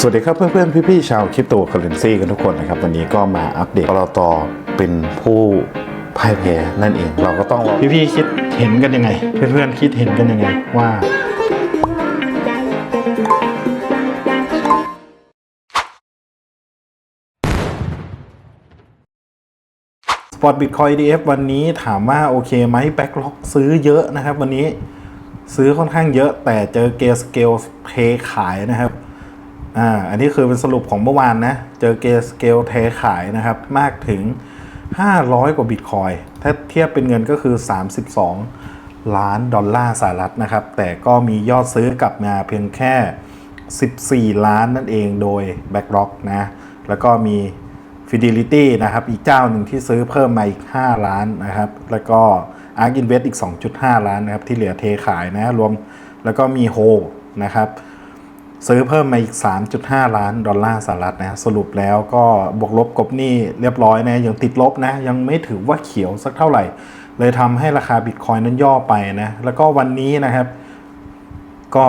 สวัสดีครับเพื่อนๆพี่ๆชาวคริปโตเคอเรนซีกันทุกคนนะครับ วันนี้ก็มาอัปเดตปตทเป็นผู้พ่ายแพ้นั่นเอง เราก็ต้องรอพี่ๆคิดเห็นกันยังไง เพื่อนๆคิดเห็นกันยังไงว่าสปอตบิตคอยดีเอฟวันนี้ถามว่าโอเคไหมแบ็กล็อกซื้อเยอะนะครับ วันนี้ซื้อค่อนข้างเยอะแต่เจอเกสเกลเทขายนะครับ อ่าอันนี้คือเป็นสรุปของเมื่อวานนะ เจอเกสเกลเทขายนะครับ มากถึง 500 กว่าบิตคอยถ้าเทียบเป็นเงินก็คือ 32 ล้านดอลลาร์สหรัฐนะครับ แต่ก็มียอดซื้อกลับมาเพียงแค่ 14 ล้านนั่นเองโดย BlackRock นะ แล้วก็มี Fidelity นะครับ อีกเจ้าหนึ่งที่ซื้อเพิ่มมาอีก 5 ล้านนะครับ แล้วก็ ARK Invest อีก 2.5 ล้านนะครับ ที่เหลือเทขายนะ รวมแล้วก็มี h o นะครับ ซื้อเพิ่มมาอีก 3.5 ล้านดอลลาร์สหรัฐนะสรุปแล้วก็บวกลบกบหนี้เรียบร้อยนะยังติดลบนะ ยังไม่ถือว่าเขียวสักเท่าไหร่ เลยทำให้ราคาบิตคอยนั้นย่อไปนะ แล้วก็วันนี้นะครับ ก็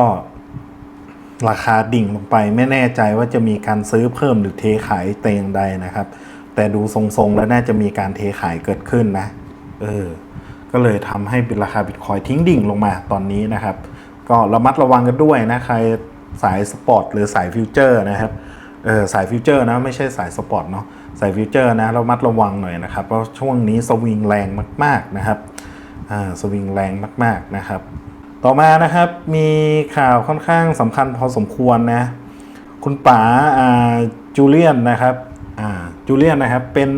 ราคาดิ่งลงไปไม่แน่ใจว่าจะมีการซื้อเพิ่มหรือเทขายแต่อย่างใดนะครับ แต่ดูทรงๆแล้วน่าจะมีการเทขายเกิดขึ้นนะ เออ ก็เลยทำให้ราคาบิตคอยทิ้งดิ่งลงมาตอนนี้นะครับ ก็ระมัดระวังกันด้วยนะใคร สายสปอร์ตหรือสายฟิวเจอร์นะครับเออสายฟิวเจอร์นะไม่ใช่สายสปอร์ตเนาะสายฟิวเจอร์นะเระมัดระวังหน่อยนะครับเพราะช่วงนี้สวิงแรงมาก ๆนะครับอ่าสวิงแรงมาก ๆนะครับ ต่อมานะครับมีข่าวค่อนข้างสำคัญพอสมควรนะคุณป๋าอ่าจูเลียนนะครับอ่าจูเลียนนะครับเป็น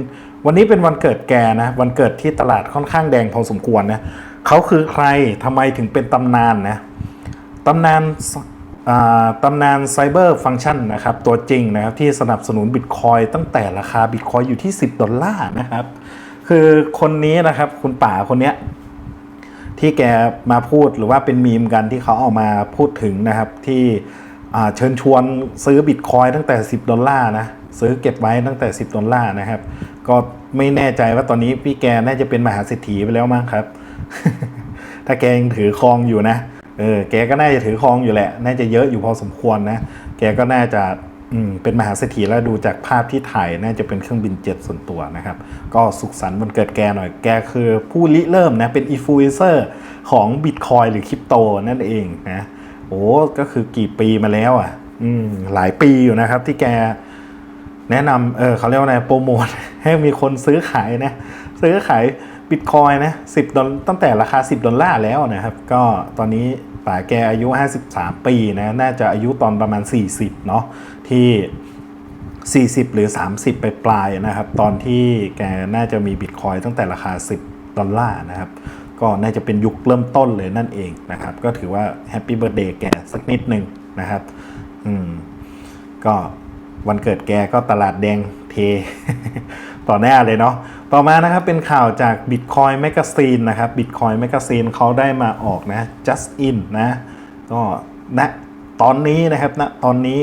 วันนี้เป็นวันเกิดแกนะวันเกิดที่ตลาดค่อนข้างแดงพอสมควรนะเขาคือใครทำไมถึงเป็นตำนานนะตำนาน ตำนานไซเบอร์ฟังชันนะครับตัวจริงนะครับที่สนับสนุนบิตคอยตั้งแต่ราคาบิตคอยอยู่ที่ 10 ดอลลาร์นะครับ คือคนนี้นะครับคุณป๋าคนเนี้ยที่แกมาพูดหรือว่าเป็นมีมกันที่เขาเอามาพูดถึงนะครับที่เชิญชวนซื้อบิตคอยตั้งแต่ 10 ดอลลาร์นะซื้อเก็บไว้ตั้งแต่ 10 ดอลลาร์นะครับ ก็ไม่แน่ใจว่าตอนนี้พี่แกน่าจะเป็นมหาเศรษฐีไปแล้วมั้งครับ ถ้าแกยังถือครองอยู่นะ เออแกก็น่าจะถือครองอยู่แหละ น่าจะเยอะอยู่พอสมควรนะ แกก็น่าจะอืมเป็นมหาเศรษฐีแล้วดูจากภาพที่ถ่ายน่าจะเป็นเครื่องบินเจ็ตส่วนตัวนะครับ ก็สุขสันต์วันเกิดแกหน่อยแกคือผู้ริเริ่มนะเป็นอินฟลูเอนเซอร์ของบิตคอยหรือคริปโตนั่นเองนะโอ้ก็คือกี่ปีมาแล้วอะอืมหลายปีอยู่นะครับที่แกแนะนำเออเขาเรียกว่าไงโปรโมทให้มีคนซื้อขายนะ ซื้อขายบิตคอยนะสิบดอลตั้งแต่ราคา 10 ดอลลาร์แล้วนะครับ ก็ตอนนี้ ป่าแกอายุ 53 ปีนะน่าจะอายุตอนประมาณ 40 เนาะที่ 40 หรือ 30 ไปปลายนะครับ ตอนที่แกน่าจะมีบิตคอยตั้งแต่ราคา 10 ดอลลาร์นะครับ ก็น่าจะเป็นยุคเริ่มต้นเลยนั่นเองนะครับ ก็ถือว่าแฮปปี้เบิร์ดเดย์แกสักนิดหนึ่งนะครับ อืม ก็วันเกิดแกก็ตลาดแดงเท ต่อหน้าเลยเนาะ ต่อมานะครับเป็นข่าวจาก Bitcoin Magazine นะครับ Bitcoin Magazine เขาได้มาออกนะ just in นะก็ณตอนนี้นะครับณตอนนี้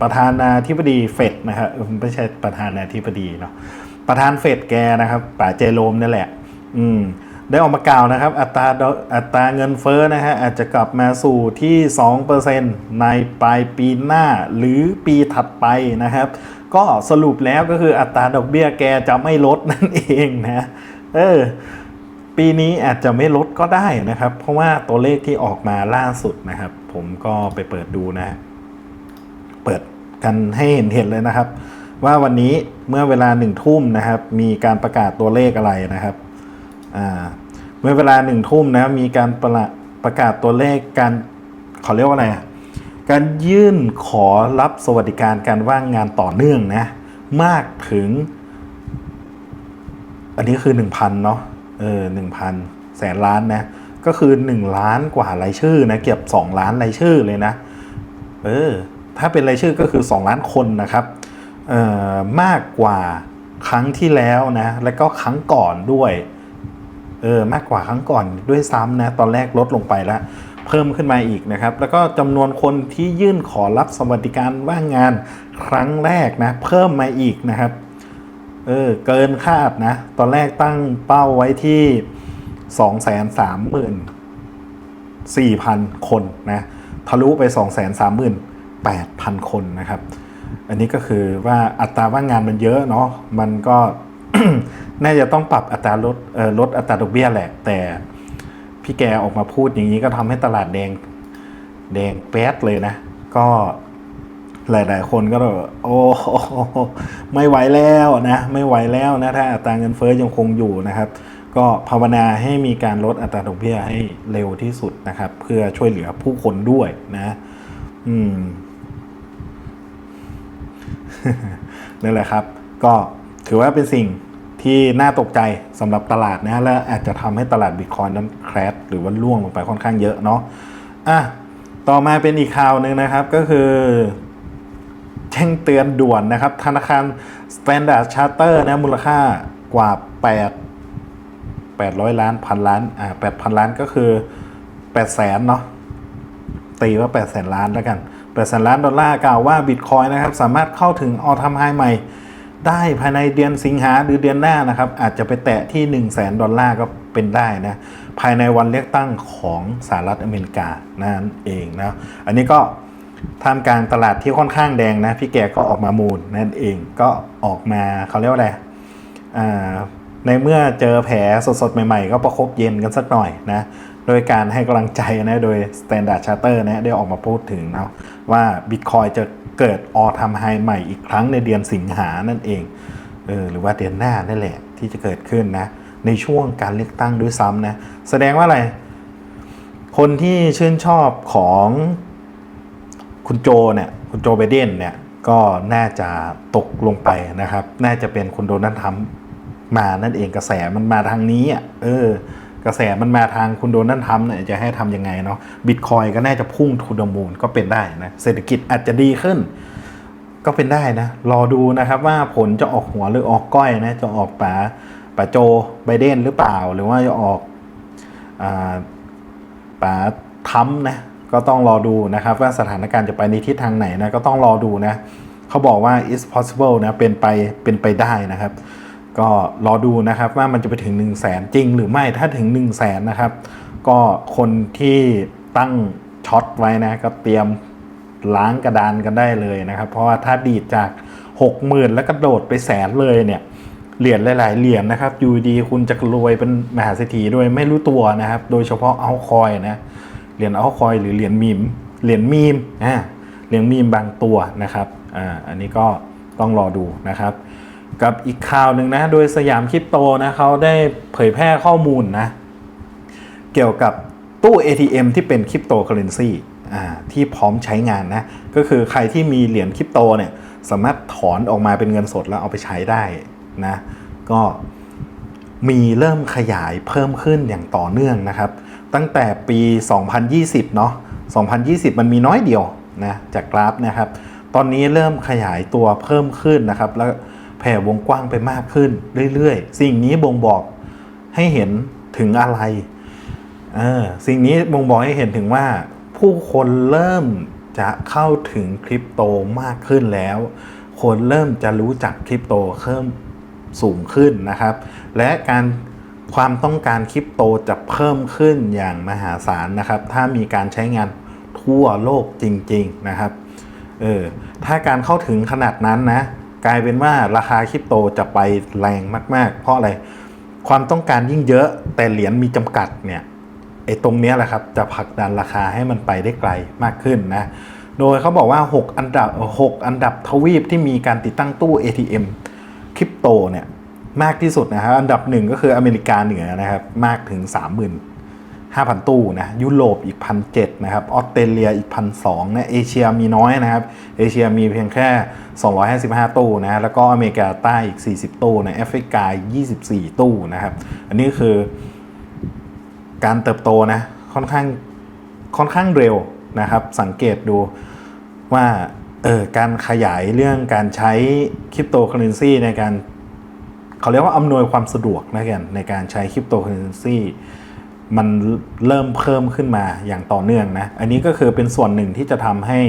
ประธานาธิบดีเฟดนะครับไม่ใช่ประธานาธิบดีเนาะประธานเฟดแกนะครับป่าเจโรมนั่แหละ อืมได้ออกมากล่าวนะครับ อัตราอกอัตราเงินเฟ้อนะฮะอาจจะกลับมาสู่ที่ 2%ในปลายปีหน้าหรือปีถัดไปนะครับ ก็สรุปแล้วก็คืออัตราดอกเบี้ยแกจะไม่ลดนั่นเองนะ เออ ปีนี้อาจจะไม่ลดก็ได้นะครับ เพราะว่าตัวเลขที่ออกมาล่าสุดนะครับ ผมก็ไปเปิดดูนะ เปิดกันให้เห็นเห็นเลยนะครับ ว่าวันนี้เมื่อเวลาหนึ่งทุ่มนะครับ มีการประกาศตัวเลขอะไรนะครับ อ่า เมื่อเวลาหนึ่งทุ่มนะมีการประประกาศตัวเลขการเขาเรียกว่าอะไรอะ การยื่นขอรับสวัสดิการการว่างงานต่อเนื่องนะ มากถึง อันนี้คือ 1,000 เนาะเออ1,000แสนล้านนะ ก็คือ 1 ล้านกว่ารายชื่อนะ เก็บ2 ล้านรายชื่อเลยนะ เออ ถ้าเป็นรายชื่อก็คือ 2 ล้านคนนะครับ เอ่อ มากกว่าครั้งที่แล้วนะ แล้วก็ครั้งก่อนด้วย เออ มากกว่าครั้งก่อนด้วยซ้ำนะ ตอนแรกลดลงไปแล้ว เพิ่มขึ้นมาอีกนะครับ แล้วก็จำนวนคนที่ยื่นขอรับสวัสดิการว่างงานครั้งแรกนะเพิ่มมาอีกนะครับเออเกินคาดนะ ตอนแรกตั้งเป้าไว้ที่สองแสนสามหมื่นสี่พันคนนะทะลุไปสองแสนสามหมื่น8,000 คนนะครับ อันนี้ก็คือว่าอัตราว่างงานมันเยอะเนาะมันก็น่าจะต้องปรับอัตราลดเอ่อลดอัตราดอกเบี้ยแหละ แต่ พี่แกออกมาพูดอย่างนี้ก็ทำให้ตลาดแดงแดงแป๊ดเลยนะ ก็หลายๆ คนก็แบบโอ้ไม่ไหวแล้วนะ ไม่ไหวแล้วนะ ถ้าอัตราเงินเฟ้อยังคงอยู่นะครับ ก็ภาวนาให้มีการลดอัตราดอกเบี้ยให้เร็วที่สุดนะครับ เพื่อช่วยเหลือผู้คนด้วยนะ อืมนั่นแหละครับ ก็ถือว่าเป็นสิ่ง ที่น่าตกใจสำหรับตลาดนะและอาจจะทำให้ตลาดบิตคอยนั้นแครชหรือว่าล่วงลงไปค่อนข้างเยอะเนาะอะต่อมาเป็นอีกข่าวหนึ่งนะครับก็คือแจ้งเตือนด่วนนะครับ ธนาคาร Standard Charter นะมูลค่ากว่า 8 800 ล้านพันล้านอ่า8,000 ล้านก็คือ 8 แสนเนาะตีว่า 8 แสนล้านแล้วกัน 8 แสนล้านดอลลาร์กล่าวว่าบิตคอยนะครับ สามารถเข้าถึงออท m มไฮใหม่ ได้ภายในเดือนสิงหาหรือเดือนหน้านะครับ อาจจะไปแตะที่ 1 0 0 0 0แสนดอลลาร์ก็เป็นได้นะภายในวันเลือกตั้งของสหรัฐอเมริกานั่นเองนะอันนี้ก็ท่ามกลางตลาดที่ค่อนข้างแดงนะพี่แกก็ออกมามูลนั่นเองก็ออกมาเขาเรียกว่าอะไรในเมื่อเจอแผลสดๆ ใหม่ๆ ก็ประคบเย็นกันสักหน่อยนะโดยการให้กำลังใจนะโดย Standard Charter นะได้ออกมาพูดถึงนะว่า Bitcoin จะ เกิดออทำไฮใหม่อีกครั้งในเดือนสิงหานั่นเองเออหรือว่าเดือนหน้านั่นแหละที่จะเกิดขึ้นนะ ในช่วงการเลือกตั้งด้วยซ้ำนะ แสดงว่าอะไร คนที่ชื่นชอบของคุณโจเนี่ยคุณโจไบเดนเนี่ยก็น่าจะตกลงไปนะครับ น่าจะเป็นคุณโดนัลด์ทรัมป์มานั่นเองกระแสมันมาทางนี้อะเออ กระแสมันมาทางคุณโดนัลด์ทรัมป์เนี่ยจะให้ทำยังไงเนาะบิตคอยก็น่าจะพุ่งทูดมูลก็เป็นได้นะเศรษฐกิจอาจจะดีขึ้น ก็เป็นได้นะ รอดูนะครับว่าผลจะออกหัวหรือออกก้อยนะจะออกป๋าป๋าโจไบเดนหรือเปล่า หรือว่าจะออกอป๋าทั้มนะก็ต้องรอดูนะครับ ว่าสถานการณ์จะไปในทิศทางไหนนะก็ต้องรอดูนะเขาบอกว่า is possible นะเป็นไปเป็นไปได้นะครับ ก็รอดูนะครับว่ามันจะไปถึง 1 0 0 0 0แสนจริงหรือไม่ถ้าถึง 1 0 0 0 0แสนนะครับ ก็คนที่ตั้งช็อตไว้นะก็เตรียมล้างกระดานกันได้เลยนะครับ เพราะว่าถ้าดีดจาก 60,000 แล้วก็โดดไปแสนเลยเนี่ยเหรียญหลาย ๆ เหรียญนะครับอยู่ดีคุณจะรวยเป็นมหาเศรษฐีโดยไม่รู้ตัวนะครับ โดยเฉพาะเอาคอยนะเหรียญเอาคอยหรือเหรียญมีมเหรียญมีมอ่าเหรียญมีมบางตัวนะครับอ่าอันนี้ก็ต้องรอดูนะครับ กับอีกข่าวหนึ่งนะ โดยสยามคริปโตนะเขาได้เผยแพร่ข้อมูลนะ เกี่ยวกับตู้ ATM ที่เป็นคริปโตเคอเรนซี่ที่พร้อมใช้งานนะ ก็คือใครที่มีเหรียญคริปโตเนี่ยสามารถถอนออกมาเป็นเงินสดแล้วเอาไปใช้ได้นะ ก็มีเริ่มขยายเพิ่มขึ้นอย่างต่อเนื่องนะครับ ตั้งแต่ปี 2020 เนาะ2020 มันมีน้อยเดียวนะจากกราฟนะครับ ตอนนี้เริ่มขยายตัวเพิ่มขึ้นนะครับ แล้ว แผ่วงกว้างไปมากขึ้นเรื่อยๆ สิ่งนี้บ่งบอกให้เห็นถึงอะไรเออสิ่งนี้บ่งบอกให้เห็นถึงว่า ผู้คนเริ่มจะเข้าถึงคริปโตมากขึ้นแล้ว คนเริ่มจะรู้จักคริปโตเพิ่มสูงขึ้นนะครับ และการความต้องการคริปโตจะเพิ่มขึ้นอย่างมหาศาลนะครับ ถ้ามีการใช้งานทั่วโลกจริง ๆนะครับ เออ ถ้าการเข้าถึงขนาดนั้นนะ กลายเป็นว่าราคาคริปโตจะไปแรงมาก ๆ เพราะอะไร ความต้องการยิ่งเยอะแต่เหรียญมีจำกัดเนี่ยไอ้ตรงนี้แหละครับจะผลักดันราคาให้มันไปได้ไกลมากขึ้นนะ โดยเขาบอกว่า 6 อันดับ 6 อันดับทวีปที่มีการติดตั้งตู้ ATM คริปโตเนี่ยมากที่สุดนะครับอันดับหนึ่งก็คืออเมริกาเหนือนะครับมากถึง 5,000 ตู้นะยุโรปอีก 1,700นะครับออสเตรเลียอีก 1,200นะเอเชียมีน้อยนะครับเอเชียมีเพียงแค่ 255 ตู้นะแล้วก็อเมริกาใต้อีก 40 ตู้นะแอฟริกา 24 ตู้นะครับ อันนี้คือการเติบโตนะค่อนข้างค่อนข้างเร็วนะครับ สังเกตดูว่าเออการขยายเรื่องการใช้คริปโตเคอเรนซีในการเขาเรียกว่าอำนวยความสะดวกนะกันในการใช้คริปโตเคอเรนซี มันเริ่มเพิ่มขึ้นมาอย่างต่อเนื่องนะ อันนี้ก็คือเป็นส่วนหนึ่งที่จะทำให้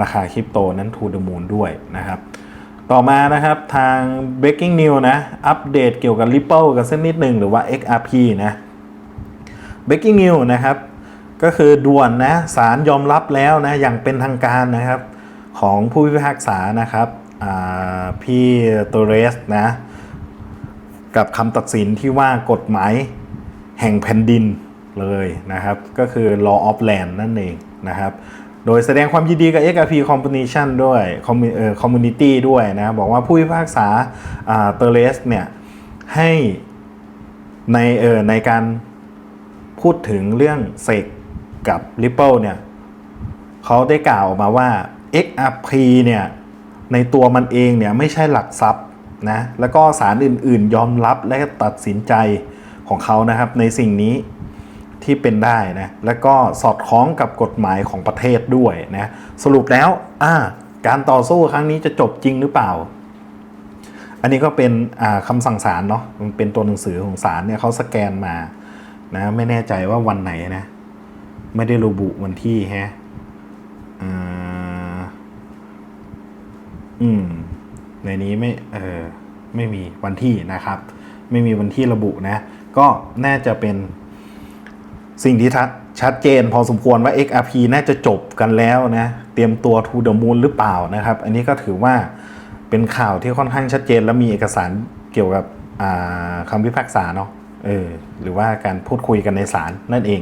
ราคาคริปโตนั้นทูดมูลด้วยนะครับ ต่อมานะครับทาง breaking news นะ อัปเดตเกี่ยวกับ Ripple กันสักนิดหนึ่งหรือว่า XRP นะ breaking news นะครับ ก็คือด่วนนะศาลยอมรับแล้วนะ อย่างเป็นทางการนะครับ ของผู้พิพากษานะครับพี่โตเรสนะ กับคำตัดสินที่ว่ากฎหมาย แห่งแผ่นดินเลยนะครับ ก็คือ law of land นั่นเองนะครับโดยแสดงความยินดีกับ XRP Competition ด้วย community ด้วยนะบอกว่าผู้พิพากษาเตอร์เลสเนี่ยให้ในเออในการพูดถึงเรื่องเซกกับ Ripple เนี่ยเขาได้กล่าวออกมาว่า XRP เนี่ยในตัวมันเองเนี่ยไม่ใช่หลักทรัพย์นะแล้วก็ศาลอื่นๆยอมรับและตัดสินใจ ของเขานะครับในสิ่งนี้ที่เป็นได้นะแล้วก็สอดคล้องกับกฎหมายของประเทศด้วยนะสรุปแล้วอ่าการต่อสู้ครั้งนี้จะจบจริงหรือเปล่า อันนี้ก็เป็นอ่าคำสั่งศาลเนาะมันเป็นตัวหนังสือของศาลเนี่ยเขาสแกนมานะไม่แน่ใจว่าวันไหนนะ ไม่ได้ระบุวันที่ฮะอืม ในนี้ไม่เออไม่มีวันที่นะครับ ไม่มีวันที่ระบุนะ ก็น่าจะเป็นสิ่งที่ชัดเจนพอสมควรว่า XRP น่าจะจบกันแล้วนะเตรียมตัว to the moon หรือเปล่านะครับ อันนี้ก็ถือว่าเป็นข่าวที่ค่อนข้างชัดเจน และมีเอกสารเกี่ยวกับคำพิพากษาเนาะเออหรือว่าการพูดคุยกันในศาลนั่นเอง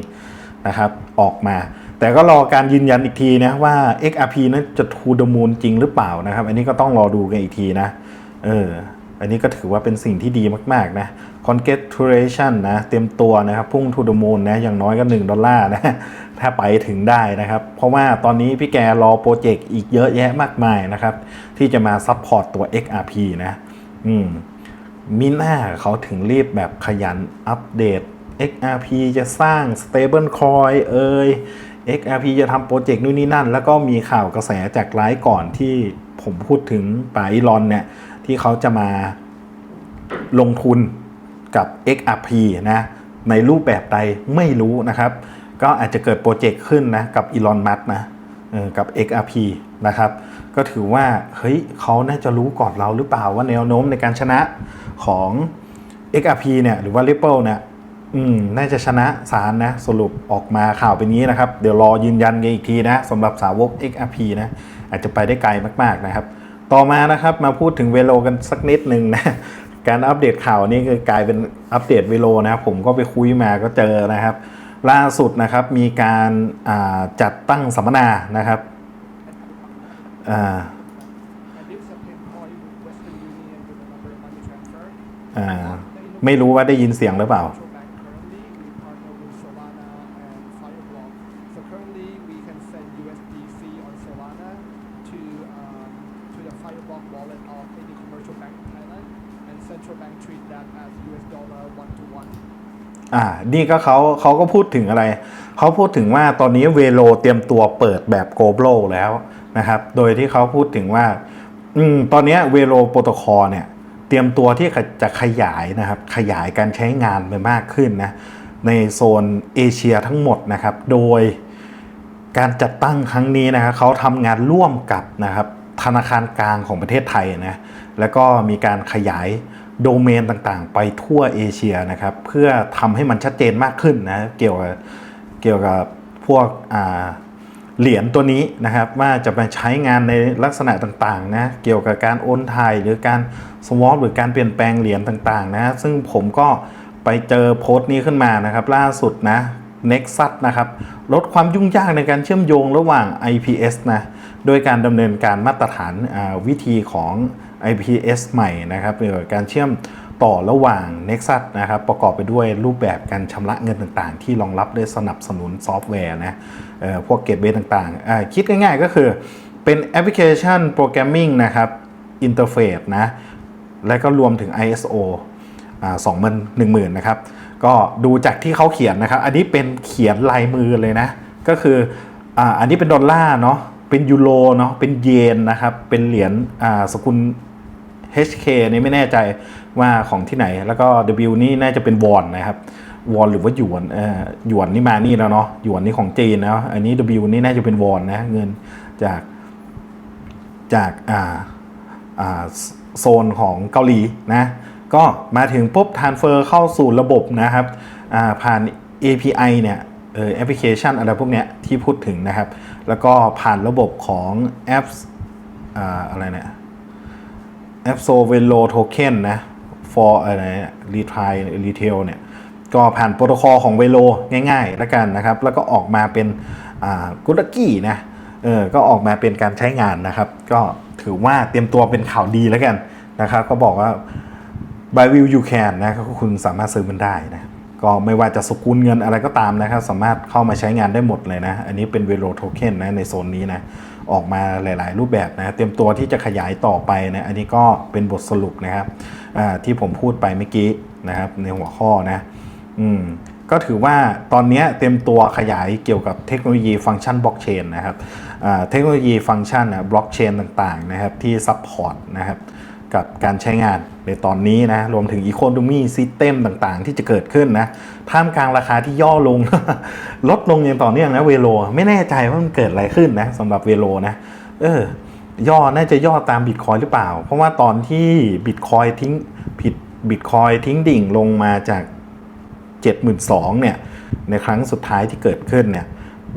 นะครับออกมา แต่ก็รอการยืนยันอีกทีนะว่า XRP นั้นจะทูดมูลจริงหรือเปล่านะครับ อันนี้ก็ต้องรอดูกันอีกทีนะเอออันนี้ก็ถือว่าเป็นสิ่งที่ดีมาก ๆ นะ congratulation นะ เตรียมตัวนะครับ พุ่งทูดมูลนะ อย่างน้อยก็ 1 ดอลลาร์นะ ถ้าไปถึงได้นะครับ เพราะว่าตอนนี้พี่แกรอโปรเจกต์อีกเยอะแยะมากมายนะครับ ที่จะมาซัพพอร์ตตัว XRP นะ อืมมีหน้าเขาถึงรีบแบบขยันอัปเดต XRP จะสร้าง stable coin เอ่ย XRP จะทำโปรเจกต์นู่นนี่นั่น แล้วก็มีข่าวกระแสจากไลฟ์ก่อนที่ผมพูดถึงปาอีลอนเนี่ย ที่เขาจะมาลงทุน กับ XRP นะในรูปแบบใดไม่รู้นะครับ ก็อาจจะเกิดโปรเจกต์ขึ้นนะกับอีลอนมัสนะกับ XRP นะครับ ก็ถือว่าเฮ้ยเขาน่าจะรู้ก่อนเราหรือเปล่าว่าแนวโน้มในการชนะของ XRP เนี่ยหรือว่า Ripple เนี่ยอืมน่าจะชนะศาลนะสรุปออกมาข่าวเป็นนี้นะครับ เดี๋ยวรอยืนยันกันอีกทีนะสำหรับสาวก XRP นะอาจจะไปได้ไกลมาก ๆนะครับ ต่อมานะครับมาพูดถึงเวโลกันสักนิดหนึ่งนะ การอัปเดตข่าวนี้คือกลายเป็นอัปเดตวิโลนะครับผมก็ไปคุยมาก็เจอนะครับ ล่าสุดนะครับมีการาจัดตั้งสัมมนานะครับไม่รู้ว่าได้ยินเสียงหรือเปล่า อ่านี่ก็เขาเขาก็พูดถึงอะไร เขาพูดถึงว่าตอนนี้เวโลเตรียมตัวเปิดแบบ global แล้วนะครับ โดยที่เขาพูดถึงว่าอืมตอนนี้เวโลโปรโตคอลเนี่ย เตรียมตัวที่จะขยายนะครับ ขยายการใช้งานไปมากขึ้นนะ ในโซนเอเชียทั้งหมดนะครับ โดยการจัดตั้งครั้งนี้นะครับเขาทำงานร่วมกับนะครับธนาคารกลางของประเทศไทยนะ แล้วก็มีการขยาย โดเมนต่างๆ ไปทั่วเอเชียนะครับ เพื่อทำให้มันชัดเจนมากขึ้นนะเกี่ยวกับเกี่ยวกับพวกเหรียญตัวนี้นะครับ ว่าจะไปใช้งานในลักษณะต่างๆนะเกี่ยวกับการโอนถ่ายหรือการสวอปหรือการเปลี่ยนแปลงเหรียญต่างๆนะซึ่งผมก็ไปเจอโพสต์นี้ขึ้นมานะครับ ล่าสุดนะ Nexus นะครับ ลดความยุ่งยากในการเชื่อมโยงระหว่าง IPS นะ โดยการดำเนินการมาตรฐานวิธีของ IPS ใหม่นะครับเกี่ยวกับการเชื่อมต่อระหว่าง Nexus นะครับประกอบไปด้วยรูปแบบการชำระเงินต่างๆ ที่รองรับด้วยสนับสนุนซอฟต์แวร์นะพวกเกตเวย์ต่างๆ คิดง่ายๆก็คือเป็นแอปพลิเคชันโปรแกรมมิ่งนะครับอินเทอร์เฟซนะและก็รวมถึง ISO สองหมันหนึ่งหมื่นนะครับ ก็ดูจากที่เขาเขียนนะครับ อันนี้เป็นเขียนลายมือเลยนะ ก็คืออันนี้เป็นดอลลาร์เนาะเป็นยูโรเนาะเป็นเยนนะครับ เป็นเหรียญสกุล HK นี่ไม่แน่ใจว่าของที่ไหน แล้วก็ W นี่น่าจะเป็นวอนนะครับวอนหรือว่าหยวนเอ่อหยวนนี่มานี่แล้วเนาะหยวนนี่ของจีนนะอันนี้ W นี่น่าจะเป็นวอนนะเงินจากจากอ่าอ่าโซนของเกาหลีนะก็มาถึงปุ๊บทานเฟอร์เข้าสู่ระบบนะครับอ่าผ่าน API เนี่ยเออแอปพลิเคชันอะไรพวกเนี้ยที่พูดถึงนะครับ แล้วก็ผ่านระบบของแอปอ่าอะไรเนี่ย a p s o v e l o Token นะ for อะไรนี่ย retry retail เนี่ย ก็ผ่านโปรโตคอลของ Velo ง่ายๆแล้วกันนะครับ แล้วก็ออกมาเป็นกุลกี้นะเออก็ออกมาเป็นการใช้งานนะครับ ก็ถือว่าเตรียมตัวเป็นข่าวดีแล้วกันนะครับ ก็บอกว่า by will you can นะก็คุณสามารถซื้อมันได้นะก็ไม่ว่าจะสกุลเงินอะไรก็ตามนะครับ สามารถเข้ามาใช้งานได้หมดเลยนะ อันนี้เป็น Velo Token นะในโซนนี้นะ ออกมาหลาย ๆ รูปแบบนะเตรียมตัวที่จะขยายต่อไปนะอันนี้ก็เป็นบทสรุปนะครับที่ผมพูดไปเมื่อกี้นะครับในหัวข้อนะอืมก็ถือว่าตอนนี้เต็มตัวขยายเกี่ยวกับเทคโนโลยีฟังก์ชันบล็อกเชนนะครับเทคโนโลยีฟังก์ชันบล็อกเชนต่างๆนะครับที่ซัพพอร์ตนะครับกับการใช้งานในตอนนี้นะรวมถึงอีโคโนมีซิสเต็มต่างๆ ที่จะเกิดขึ้นนะ ท่ามกลางราคาที่ย่อลง ลดลงอย่างต่อเนื่องนะเวโลไม่แน่ใจว่ามันเกิดอะไรขึ้นนะสำหรับเวโลนะเออย่อน่าจะย่อตามบิตคอยหรือเปล่า เพราะว่าตอนที่บิตคอยทิ้งผิดบิตคอยทิ้งดิ่งลงมาจาก 72,000เนี่ยในครั้งสุดท้ายที่เกิดขึ้นเนี่ย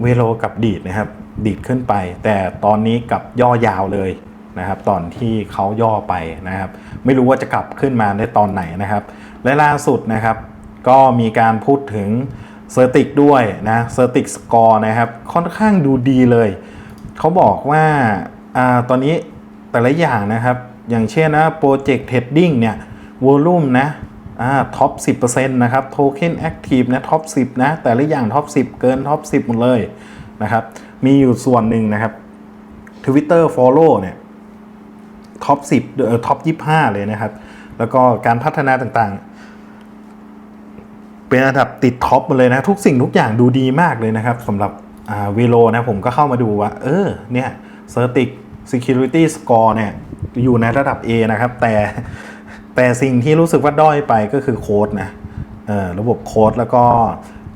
เวโลกับดีดนะครับดีดขึ้นไป แต่ตอนนี้กับย่อยาวเลยนะครับตอนที่เขาย่อไปนะครับ ไม่รู้ว่าจะกลับขึ้นมาในตอนไหนนะครับ และล่าสุดนะครับ ก็มีการพูดถึงเซอร์ติกด้วยนะเซอร์ติกสกอร์นะครับ ค่อนข้างดูดีเลย เขาบอกว่าอาตอนนี้แต่ละอย่างนะครับ อย่างเช่นนะโปรเจกต์เทรดดิ้งเนี่ยวอลุ่มนะท็อป 10%นะครับโทเค็นแอคทีฟนะท็อป 10 นะ แต่ละอย่างท็อป 10 เกินท็อป 10 หมดเลยนะครับ มีอยู่ส่วนหนึ่งนะครับ Twitter Follow เนี่ยท็อป 10เอ่อท็อป 25 เลยนะครับ แล้วก็การพัฒนาต่างๆ เป็นอันดับติดท็อปหมดเลยนะ ทุกสิ่งทุกอย่างดูดีมากเลยนะครับสำหรับเวโลนะผมก็เข้ามาดูว่า เออเนี่ย Certic Security Score เนี่ยอยู่ในระดับ A นะครับ แต่แต่สิ่งที่รู้สึกว่าด้อยไปก็คือโค้ดนะออระบบโค้ดแล้วก็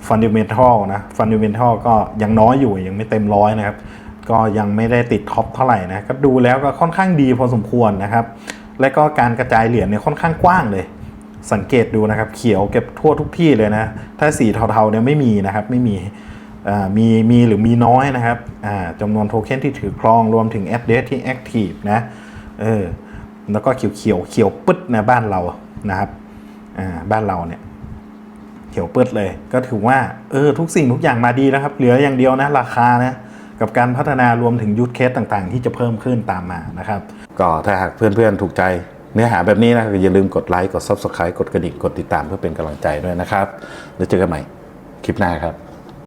Fundamental นะ Fundamental ก็ยังน้อยอยู่ยังไม่เต็มร้อยนะครับ ก็ยังไม่ได้ติดท็อปเท่าไหร่นะ ก็ดูแล้วก็ค่อนข้างดีพอสมควรนะครับ และก็การกระจายเหรียญเนี่ยค่อนข้างกว้างเลย สังเกตดูนะครับ เขียวเก็บทั่วทุกที่เลยนะ ถ้าสีเทาๆเนี่ยไม่มีนะครับไม่มีมีมีหรือมีน้อยนะครับจำนวนโทเค็นที่ถือครองรวมถึง address ที่ active นะเออแล้วก็เขียวเขียวเขียวปึ๊ดนะบ้านเรานะครับบ้านเราเนี่ยเขียวเปิดเลย ก็ถือว่าเออทุกสิ่งทุกอย่างมาดีแล้วครับ เหลืออย่างเดียวนะราคานะกับการพัฒนารวมถึงยูทเคสต่างๆ ที่จะเพิ่มขึ้นตามมานะครับ ก็ถ้าหากเพื่อนๆถูกใจ เนื้อหาแบบนี้นะก็อย่าลืมกดไลค์กด Subscribe กดกระดิ่งกดติดตามเพื่อเป็นกำลังใจด้วยนะครับ แล้วเจอกันใหม่คลิปหน้าครับ